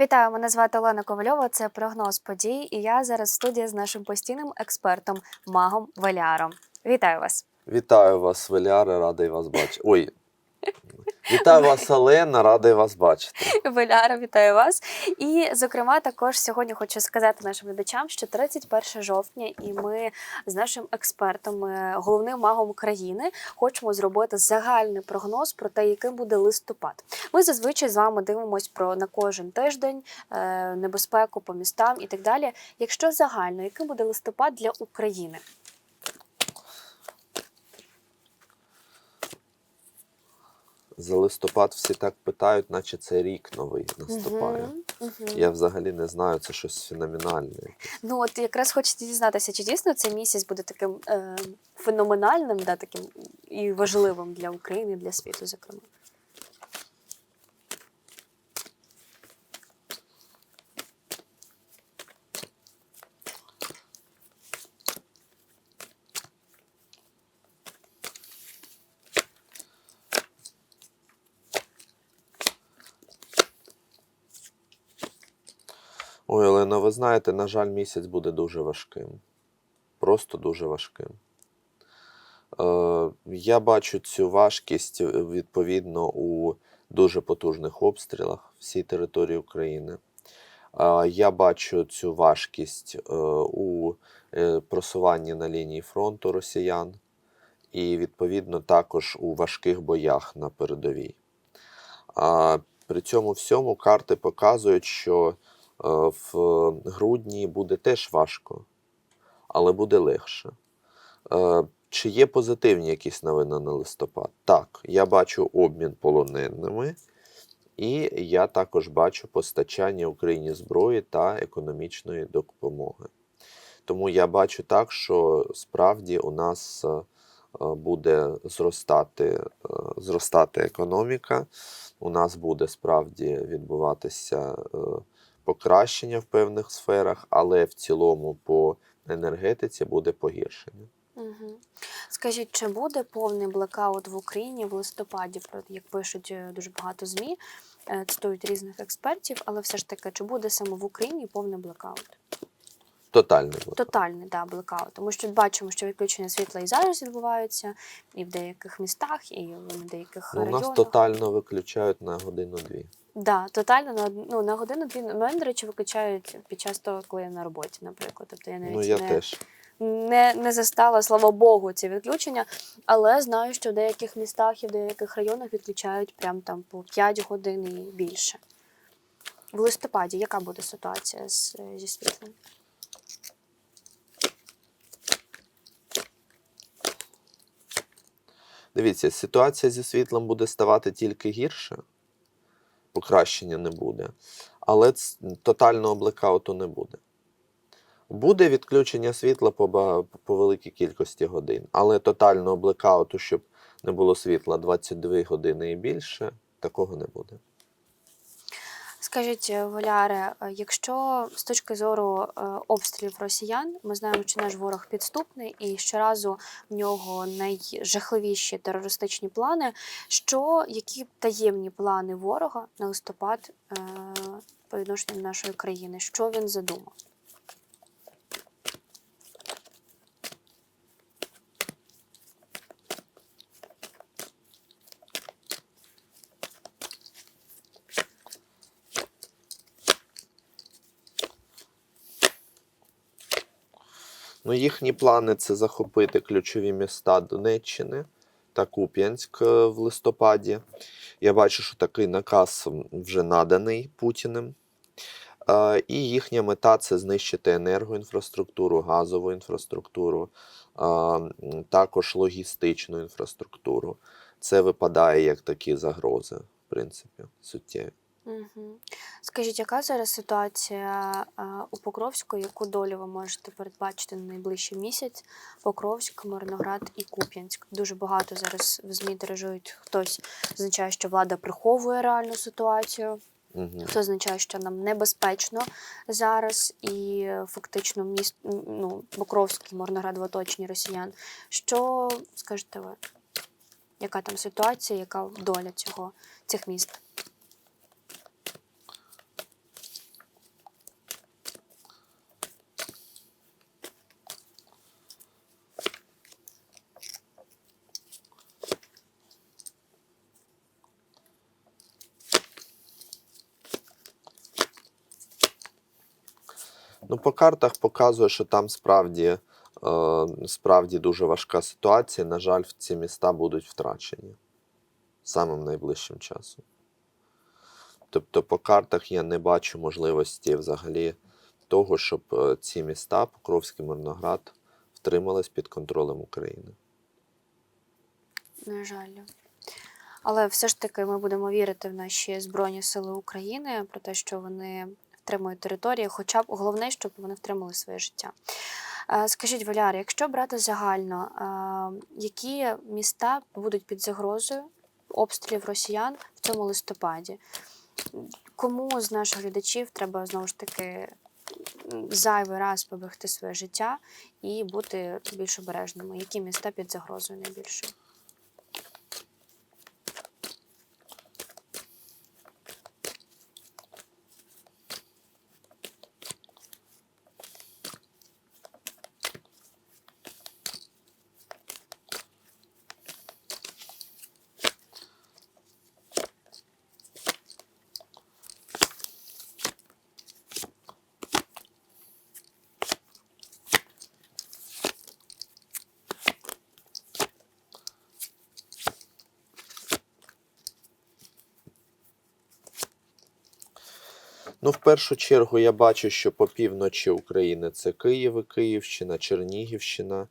Вітаю, мене звати Олена Ковальова. Це прогноз подій. І я зараз в студії з нашим постійним експертом, магом Валяром. Вітаю вас. Вітаю вас, Веляри, радий вас бачити. Ой. Вітаю вас, Олена, радий вас бачити. Валяра, вітаю вас. І, зокрема, також сьогодні хочу сказати нашим глядачам, що 31 жовтня, і ми з нашим експертом, е, головним магом країни, хочемо зробити загальний прогноз про те, яким буде листопад. Ми зазвичай з вами дивимося про на кожен тиждень е, небезпеку по містам і так далі. Якщо загально, яким буде листопад для України? За листопад всі так питають, наче це рік новий наступає. Угу, угу. Я взагалі не знаю, це щось феноменальне. Ну от якраз хочеться дізнатися, чи дійсно цей місяць буде таким е, феноменальним, да, таким і важливим для України, для світу, зокрема. Олена, ви знаєте, на жаль, місяць буде дуже важким. Просто дуже важким. Е, я бачу цю важкість е, відповідно у дуже потужних обстрілах всій території України. Я бачу цю важкість е, у просуванні на лінії фронту росіян, і відповідно також у важких боях на передовій. При цьому всьому карти показують, що в грудні буде теж важко, але буде легше. Е, Чи є позитивні якісь новини на листопад? Так, я бачу обмін полоненими, і я також бачу постачання Україні зброї та економічної допомоги. Тому я бачу так, що справді у нас е, е, буде зростати, е, зростати економіка, у нас буде справді відбуватися е, покращення в певних сферах, але в цілому по енергетиці буде погіршення. Угу. Скажіть, чи буде повний блекаут в Україні в листопаді? Як пишуть е, дуже багато змі, е, цитують різних експертів, але все ж таки, чи буде саме в Україні повний блекаут? Тотальний блокаут. Тотальний да, блекаут. Тому що бачимо, що відключення світла і зараз відбуваються, і в деяких містах, і в деяких Ну, у районах. нас тотально виключають на годину-дві. Да, тотально на од- ну, на годину дві мене, до речі, виключають під час того, коли я на роботі, наприклад. Тобто я навіть Ну я не, теж. не, не застала, слава Богу, ці відключення, але знаю, що в деяких містах і в деяких районах відключають прям там по 5 годин і більше. В листопаді яка буде ситуація з, зі світлом? Дивіться, ситуація зі світлом буде ставати тільки гірше, покращення не буде, але тотального блекауту не буде. Буде відключення світла по, по великій кількості годин, але тотального блекауту, щоб не було світла 22 години і більше, такого не буде. Скажіть, Воляре, Валяре, е, якщо з точки зору е, обстрілів росіян, ми знаємо, що наш ворог підступний і щоразу в нього найжахливіші терористичні плани. Що які таємні плани ворога на листопад е, по відношенню до нашої країни? Що він задумав? Ну, їхні плани це захопити ключові міста Донеччини та Куп'янськ е, в листопаді. Я бачу, що такий наказ вже наданий Путіним. Е, І їхня мета це знищити енергоінфраструктуру, газову інфраструктуру, також логістичну інфраструктуру. Це випадає як такі загрози, в принципі, суттєві. Угу. Скажіть, яка зараз ситуація е, у Покровську? Яку долю ви можете передбачити на найближчий місяць? Покровськ, Мирноград і Куп'янськ. Дуже багато зараз в ЗМІ тиражують. Хтось означає, що влада приховує реальну ситуацію. Угу. Це означає, що нам небезпечно зараз, і фактично міст ну, Покровський, Мирноград в оточенні росіян. Що скажете ви? Яка там ситуація, яка доля цього цих міст? Ну, по картах показує, що там справді, е, справді дуже важка ситуація. На жаль, ці міста будуть втрачені самим найближчим часом. Тобто, по картах я не бачу можливості взагалі того, щоб е, ці міста, Покровський Мирноград, втримались під контролем України. На жаль. Але все ж таки ми будемо вірити в наші Збройні Сили України про те, що вони втримують території, хоча б головне, щоб вони втримали своє життя. Е, Скажіть, Валяр, якщо брати загально, е, які міста будуть під загрозою обстрілів росіян в цьому листопаді? Кому з наших глядачів треба знову ж таки зайвий раз поберегти своє життя і бути більш обережними? Які міста під загрозою найбільше? Ну, в першу чергу, я бачу, що по півночі України це Київ і Київщина, Чернігівщина.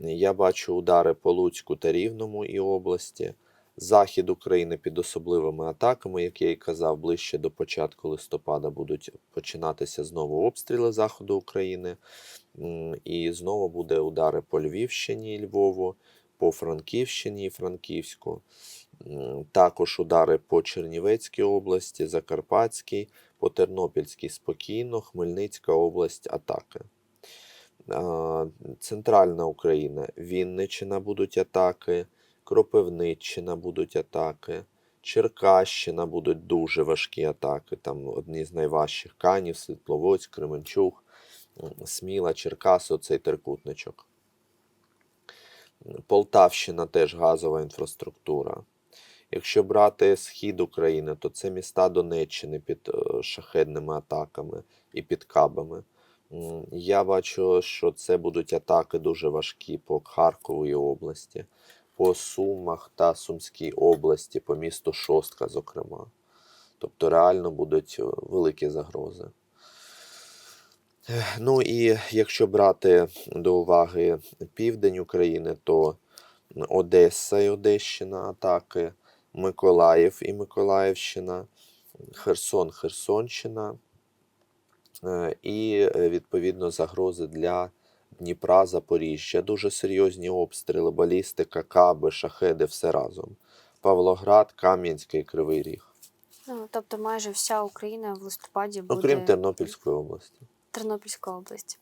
Я бачу удари по Луцьку та Рівному і області. Захід України під особливими атаками, як я і казав, ближче до початку листопада будуть починатися знову обстріли заходу України. І знову буде удари по Львівщині і Львову, по Франківщині і Франківську. Також удари по Чернівецькій області, Закарпатській, по Тернопільській спокійно, Хмельницька область атаки. Центральна Україна, Вінниччина будуть атаки, Кропивниччина будуть атаки, Черкащина будуть дуже важкі атаки. Там одні з найважчих Канів, Світловодськ, Кременчуг, Сміла, Черкаси, оцей трикутничок. Полтавщина теж газова інфраструктура. Якщо брати схід України, то це міста Донеччини під е, шахедними атаками і під кабами. Я бачу, що це будуть атаки дуже важкі по Харкову і області, по Сумах та Сумській області, по місту Шостка, зокрема. Тобто реально будуть е, великі загрози. Ну і якщо брати до уваги південь України, то Одеса і Одещина атаки, Миколаїв і Миколаївщина, Херсон, Херсонщина е, і е, відповідно загрози для Дніпра, Запоріжжя. Дуже серйозні обстріли, балістика, каби, шахеди, все разом. Павлоград, Кам'янська і Кривий Ріг. Ну, тобто майже вся Україна в листопаді буде Ну, крім Тернопільської області. Тернопільська область.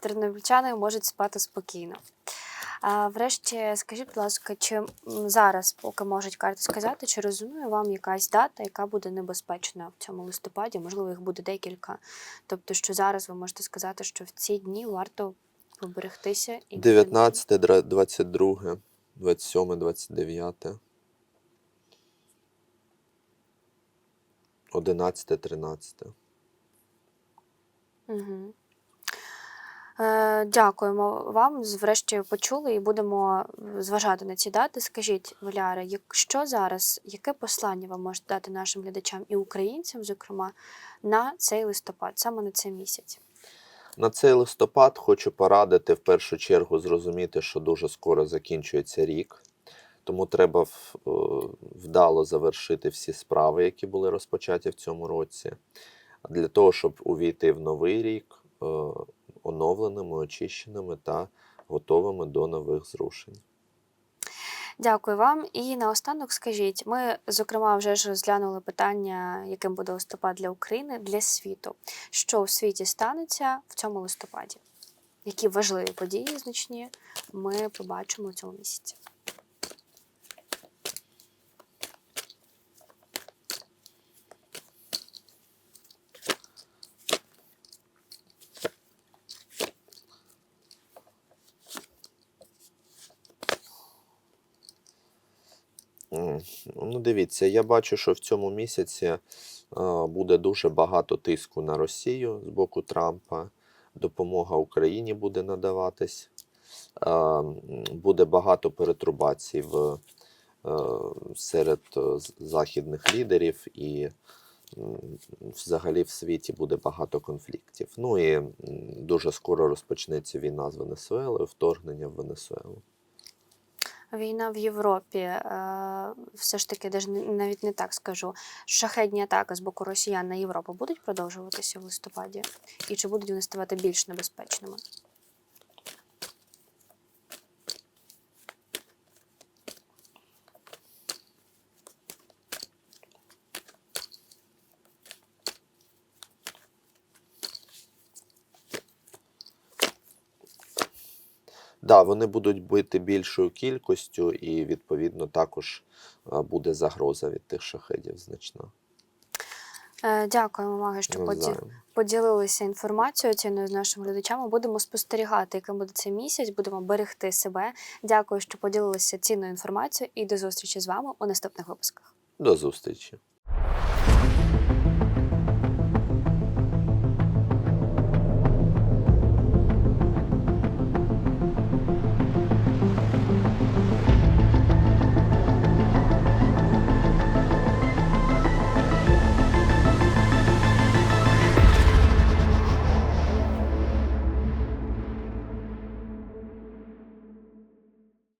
Тернопільчани можуть спати спокійно. А врешті, скажіть, будь ласка, чи зараз, поки можуть карти сказати, чи резонує вам якась дата, яка буде небезпечна в цьому листопаді? Можливо, їх буде декілька. Тобто, що зараз ви можете сказати, що в ці дні варто поберегтися і 19, дра- 22, 27, 29. 11, 13. Угу. Е, дякуємо вам. Врешті почули і будемо зважати на ці дати. Скажіть, Валяре, якщо зараз яке послання ви можете дати нашим глядачам і українцям, зокрема, на цей листопад, саме на цей місяць? На цей листопад хочу порадити в першу чергу зрозуміти, що дуже скоро закінчується рік, тому треба е, вдало завершити всі справи, які були розпочаті в цьому році, для того, щоб увійти в новий рік е, оновленими, очищеними та готовими до нових зрушень. Дякую вам. І наостанок скажіть, ми, зокрема, вже ж розглянули питання, яким буде листопад для України, для світу. Що у світі станеться в цьому листопаді? Які важливі події значні ми побачимо у цьому місяці? Ну, дивіться, я бачу, що в цьому місяці буде дуже багато тиску на Росію з боку Трампа. допомога Україні буде надаватись. Буде багато перетрубацій в, е, серед е, західних лідерів і взагалі в світі буде багато конфліктів. Ну і дуже скоро розпочнеться війна з Венесуелою, вторгнення в Венесуелу. Війна в Європі, е, все ж таки, навіть не так скажу. Шахедні атаки з боку росіян на Європу будуть продовжуватися в листопаді? І чи будуть вони ставати більш небезпечними? Да, вони будуть бити більшою кількістю, і відповідно також е, буде загроза від тих шахедів значна. Е, Дякуємо, Маги, що поді... Поділилися інформацією цінною з нашими глядачами. Будемо спостерігати, яким буде цей місяць. Будемо берегти себе. Дякую, що поділилися цінною інформацією, і до зустрічі з вами у наступних випусках. До зустрічі.